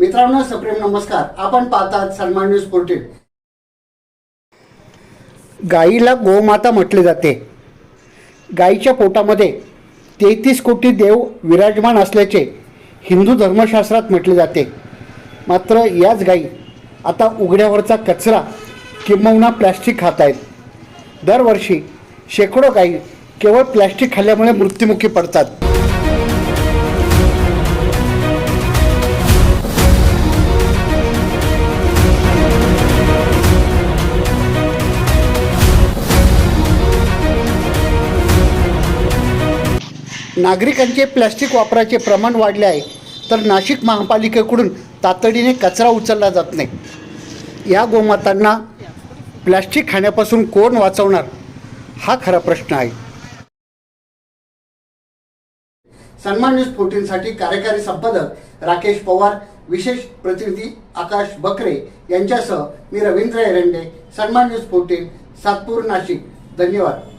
मित्रांनो सप्रेम नमस्कार. आपण पाहतात सन्मान न्यूज पोर्टेल गाईला गोमाता म्हटले जाते. गाईच्या पोटामध्ये तेहतीस कोटी देव विराजमान असल्याचे हिंदू धर्मशास्त्रात म्हटले जाते. मात्र याच गाई आता उघड्यावरचा कचरा किंबहुना प्लॅस्टिक खात आहेत. दरवर्षी शेकडो गाई केवळ प्लॅस्टिक खाल्ल्यामुळे मृत्युमुखी पडतात. नागरिकांचे प्लॅस्टिक वापराचे प्रमाण वाढले आहे तर नाशिक महापालिकेकडून तातडीने कचरा उचलला जात नाही. या गोमातांना प्लॅस्टिक खाण्यापासून कोण वाचवणार? हा खरा प्रश्न आहे. सन्मान न्यूज फोर्टीनसाठी कार्यकारी संपादक राकेश पवार विशेष प्रतिनिधी आकाश बकरे यांच्यासह मी रवींद्र एरंडे सन्मान न्यूज फोर्टीन सातपूर नाशिक. धन्यवाद.